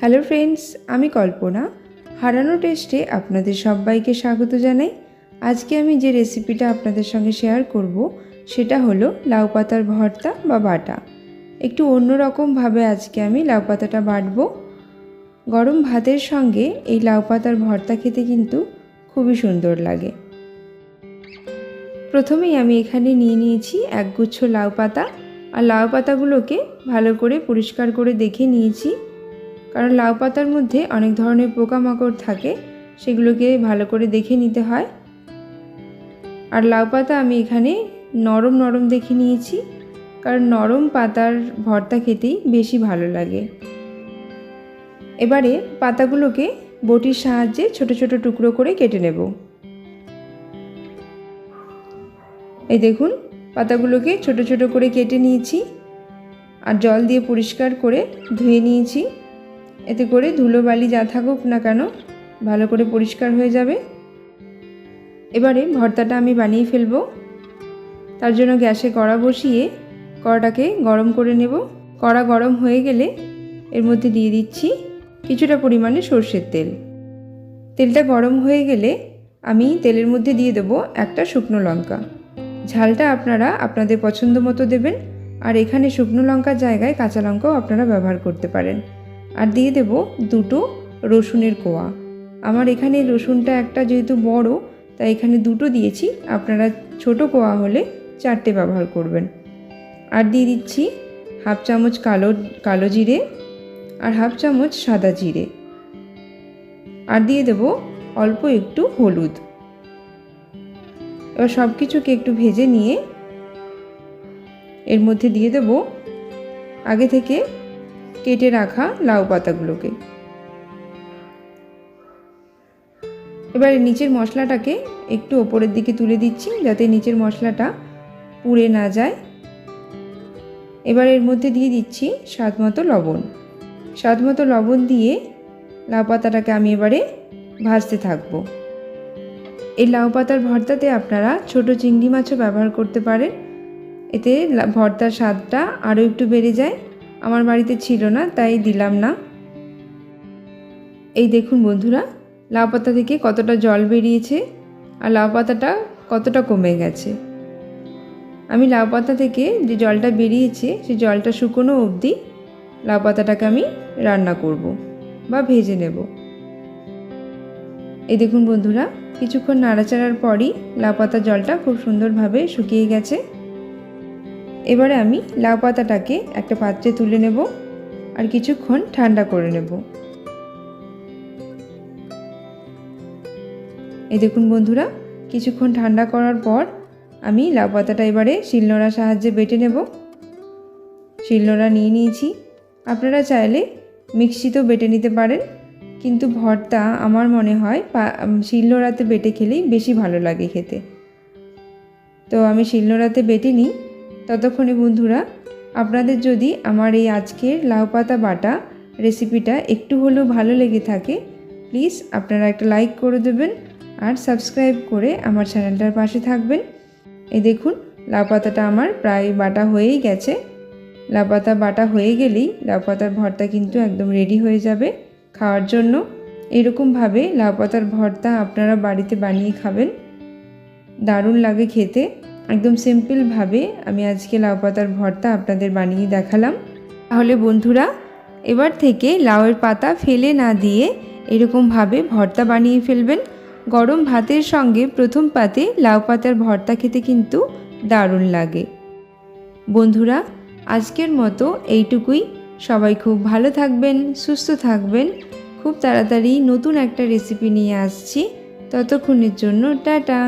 Hello friends, আমি কল্পনা। হারানো টেস্টে আপনাদের সবাইকে স্বাগত জানাই। আজকে আমি যে রেসিপিটা আপনাদের সঙ্গে শেয়ার করব, সেটা হলো লাউ পাতার ভর্তা বা বাটা। একটু অন্যরকমভাবে আজকে আমি লাউ পাতাটা বাটবো। গরম ভাতের সঙ্গে এই লাউ পাতার ভর্তা খেতে কিন্তু খুবই সুন্দর লাগে। প্রথমেই আমি এখানে নিয়ে নিয়েছি একগুচ্ছ লাউ পাতা। আর লাউ পাতাগুলোকে ভালো করে পরিষ্কার করে দেখে নিয়েছি। কারণ লাউ পাতার মধ্যে অনেক ধরনের পোকামাকড় থাকে, সেগুলোকে ভালো করে দেখে নিতে হয়। আর লাউ পাতা আমি এখানে নরম নরম দেখে নিয়েছি, কারণ নরম পাতার ভর্তা খেতেই বেশি ভালো লাগে। এবারে পাতাগুলোকে বটির সাহায্যে ছোট ছোট টুকরো করে কেটে নেব। এই দেখুন, পাতাগুলোকে ছোট ছোট করে কেটে নিয়েছি, আর জল দিয়ে পরিষ্কার করে ধুয়ে নিয়েছি। এতে করে ধুলোবালি যা থাকুক না কেন ভালো করে পরিষ্কার হয়ে যাবে। এবারে ভর্তাটা আমি বানিয়ে ফেলব। তার জন্য গ্যাসে কড়া বসিয়ে কড়াটাকে গরম করে নেব। কড়া গরম হয়ে গেলে এর মধ্যে দিয়ে দিচ্ছি কিছুটা পরিমাণে সর্ষের তেল। তেলটা গরম হয়ে গেলে আমি তেলের মধ্যে দিয়ে দেবো একটা শুকনো লঙ্কা। ঝালটা আপনারা আপনাদের পছন্দ মতো দেবেন। আর এখানে শুকনো লঙ্কার জায়গায় কাঁচা লঙ্কাও আপনারা ব্যবহার করতে পারেন। আর দিয়ে দেব দুটো রসুনের কোয়া। আমার এখানে রসুনটা একটা যেহেতু বড়, তাই এখানে দুটো দিয়েছি। আপনারা ছোট কোয়া হলে চারটে ব্যবহার করবেন। আর দিয়ে দিচ্ছি হাফ চামচ কালো কালো জিরে আর হাফ চামচ সাদা জিরে। আর দিয়ে দেব অল্প একটু হলুদ। এবার সব কিছুকে একটু ভেজে নিয়ে এর মধ্যে দিয়ে দেব আগে থেকে কেটে রাখা লাউ পাতাগুলোকে। এবার নিচের মশলাটাকে একটু ওপরের দিকে তুলে দিচ্ছি, যাতে নিচের মশলাটা পুড়ে না যায়। এবার এর মধ্যে দিয়ে দিচ্ছি স্বাদ মতো লবণ। স্বাদ মতো লবণ দিয়ে লাউ পাতাটাকে আমি এবারে ভাজতে থাকব। এই লাউ পাতার ভর্তাতে আপনারা ছোট চিংড়ি মাছও ব্যবহার করতে পারেন। এতে ভর্তার স্বাদটা আরও একটু বেড়ে যায়। আমার বাড়িতে ছিল না, তাই দিলাম না। এই দেখুন বন্ধুরা, লাউ পাতা থেকে কতটা জল বেরিয়েছে আর লাউ পাতাটা কতটা কমে গেছে। আমি লাউ পাতা থেকে যে জলটা বেরিয়েছে সেই জলটা শুকনো অবধি লাউ পাতাটাকে আমি রান্না করব বা ভেজে নেব। এই দেখুন বন্ধুরা, কিছুক্ষণ নাড়াচাড়ার পরই লাউ পাতার জলটা খুব সুন্দরভাবে শুকিয়ে গেছে। এবারে আমি লাউ পাতাটাকে একটা পাত্রে তুলে নেব আর কিছুক্ষণ ঠান্ডা করে নেব। এই দেখুন বন্ধুরা, কিছুক্ষণ ঠান্ডা করার পর আমি লাউ পাতাটা এবারে শিলনোড়ার সাহায্যে বেটে নেব। শিলনোড়া নিয়ে নিয়েছি। আপনারা চাইলে মিক্সিতেও বেটে নিতে পারেন, কিন্তু ভর্তা আমার মনে হয় শিলনোড়াতে বেটে খেলেই বেশি ভালো লাগে খেতে। তো আমি শিলনোড়াতে বেটে নিই। ততক্ষণে বন্ধুরা, আপনাদের যদি আমার এই আজকের লাউ পাতা বাটা রেসিপিটা একটু হলেও ভালো লেগে থাকে প্লিজ আপনারা একটা লাইক করে দেবেন আর সাবস্ক্রাইব করে আমার চ্যানেলটার পাশে থাকবেন। এই দেখুন, লাউ পাতাটা আমার প্রায় বাটা হয়েই গেছে। লাউ পাতা বাটা হয়ে গেলেই লাউ পাতার ভর্তা কিন্তু একদম রেডি হয়ে যাবে খাওয়ার জন্য। এরকমভাবে লাউ পাতার ভর্তা আপনারা বাড়িতে বানিয়ে খাবেন। দারুণ লাগে খেতে। একদম সিম্পলভাবে আমি আজকে লাউ পাতার ভর্তা আপনাদের বানিয়ে দেখালাম। তাহলে বন্ধুরা, এবার থেকে লাউয়ের পাতা ফেলে না দিয়ে এরকমভাবে ভর্তা বানিয়ে ফেলবেন। গরম ভাতের সঙ্গে প্রথম পাতে লাউ পাতার ভর্তা খেতে কিন্তু দারুণ লাগে। বন্ধুরা, আজকের মতো এইটুকুই। সবাই খুব ভালো থাকবেন, সুস্থ থাকবেন। খুব তাড়াতাড়ি নতুন একটা রেসিপি নিয়ে আসছি। ততক্ষণের জন্য টাটা।